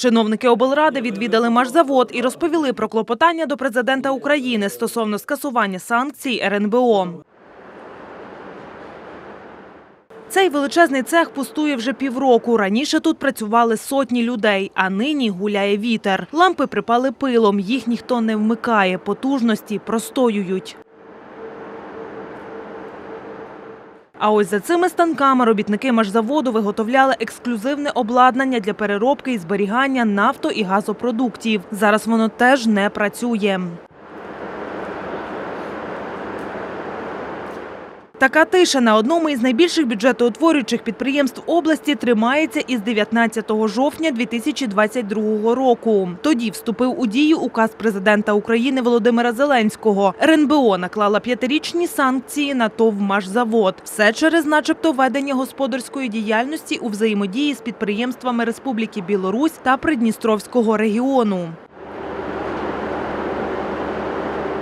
Чиновники облради відвідали машзавод і розповіли про клопотання до президента України стосовно скасування санкцій РНБО. Цей величезний цех пустує вже півроку. Раніше тут працювали сотні людей, а нині гуляє вітер. Лампи припали пилом, їх ніхто не вмикає, потужності простоюють. А ось за цими станками робітники машзаводу виготовляли ексклюзивне обладнання для переробки і зберігання нафто і газопродуктів. Зараз воно теж не працює. Така тиша на одному із найбільших бюджетоутворюючих підприємств області тримається із 19 жовтня 2022 року. Тоді вступив у дію указ президента України Володимира Зеленського. РНБО наклала п'ятирічні санкції на ТОВ «Машзавод». Все через, начебто, ведення господарської діяльності у взаємодії з підприємствами Республіки Білорусь та Придністровського регіону.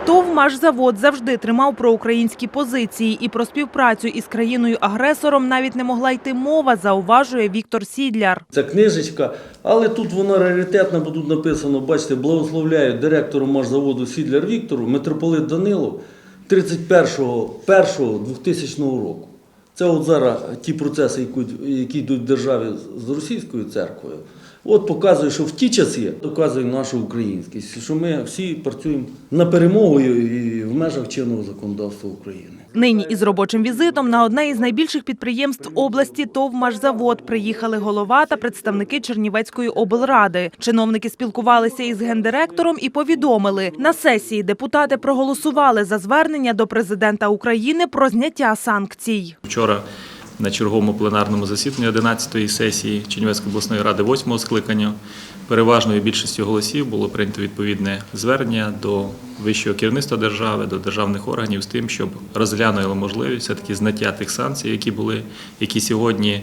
ТОВ «Машзавод» завжди тримав проукраїнські позиції і про співпрацю із країною-агресором навіть не могла йти мова, зауважує Віктор Сідляр. Це книжечка, але тут вона раритетна, бо тут написано, бачите, благословляю директору машзаводу Сідляр Віктору, митрополит Данилов 31.01.2000 року. Це от зараз ті процеси, які- йдуть в державі з російською церквою. От показує, що в ті часи доказує нашу українськість, що ми всі працюємо на перемогу і в межах чинного законодавства України. Нині із робочим візитом на одне із найбільших підприємств області ТОВ «Машзавод» приїхали голова та представники Чернівецької облради. Чиновники спілкувалися із гендиректором і повідомили, на сесії депутати проголосували за звернення до президента України про зняття санкцій. Вчора на черговому пленарному засіданні 11-ї сесії Чернівецької обласної ради 8-го скликання. Переважною більшістю голосів було прийнято відповідне звернення до вищого керівництва держави, до державних органів з тим, щоб розглянули можливість все-таки зняття тих санкцій, які були, які сьогодні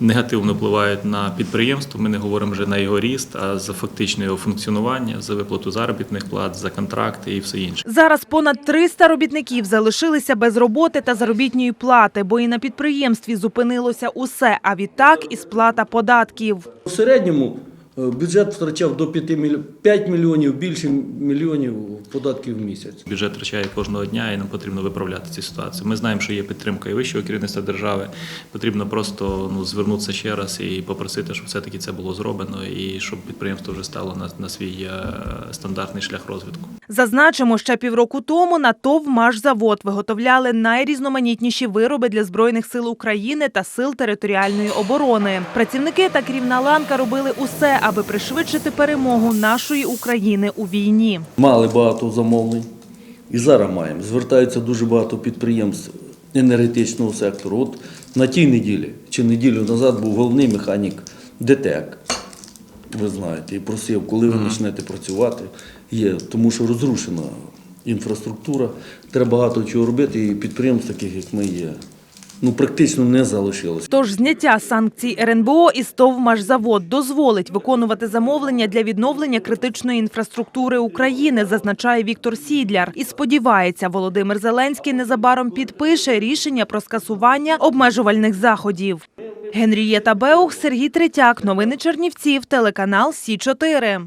негативно впливають на підприємство. Ми не говоримо вже на його ріст, а за фактичне його функціонування, за виплату заробітних плат, за контракти і все інше. Зараз понад 300 робітників залишилися без роботи та заробітної плати, бо і на підприємстві зупинилося усе, а відтак і сплата податків. В середньому бюджет втрачав до 5, міль... 5 мільйонів, більше мільйонів податків в місяць. Бюджет втрачає кожного дня, і нам потрібно виправляти цю ситуацію. Ми знаємо, що є підтримка і вищого керівництва держави. Потрібно просто ну, звернутися ще раз і попросити, щоб все-таки це було зроблено, і щоб підприємство вже стало на, на свій е, стандартний шлях розвитку. Зазначимо, ще півроку тому на ТОВ «Машзавод» виготовляли найрізноманітніші вироби для Збройних сил України та Сил територіальної оборони. Працівники та керівна ланка робили усе, аби пришвидшити перемогу нашої України у війні. Мали багато замовлень і зараз маємо. Звертаються дуже багато підприємств енергетичного сектору. От на тій неділі чи неділю назад був головний механік ДТЕК. Ви знаєте, і просив, коли ви почнете працювати, є, тому що розрушена інфраструктура, треба багато чого робити, і підприємств таких, як ми є, ну практично не залишилось. Тож зняття санкцій РНБО із ТОВ «Машзавод» дозволить виконувати замовлення для відновлення критичної інфраструктури України, зазначає Віктор Сідляр. І сподівається, Володимир Зеленський незабаром підпише рішення про скасування обмежувальних заходів. Генрієта Беух, Сергій Третяк. Новини Чернівців. Телеканал Сі 4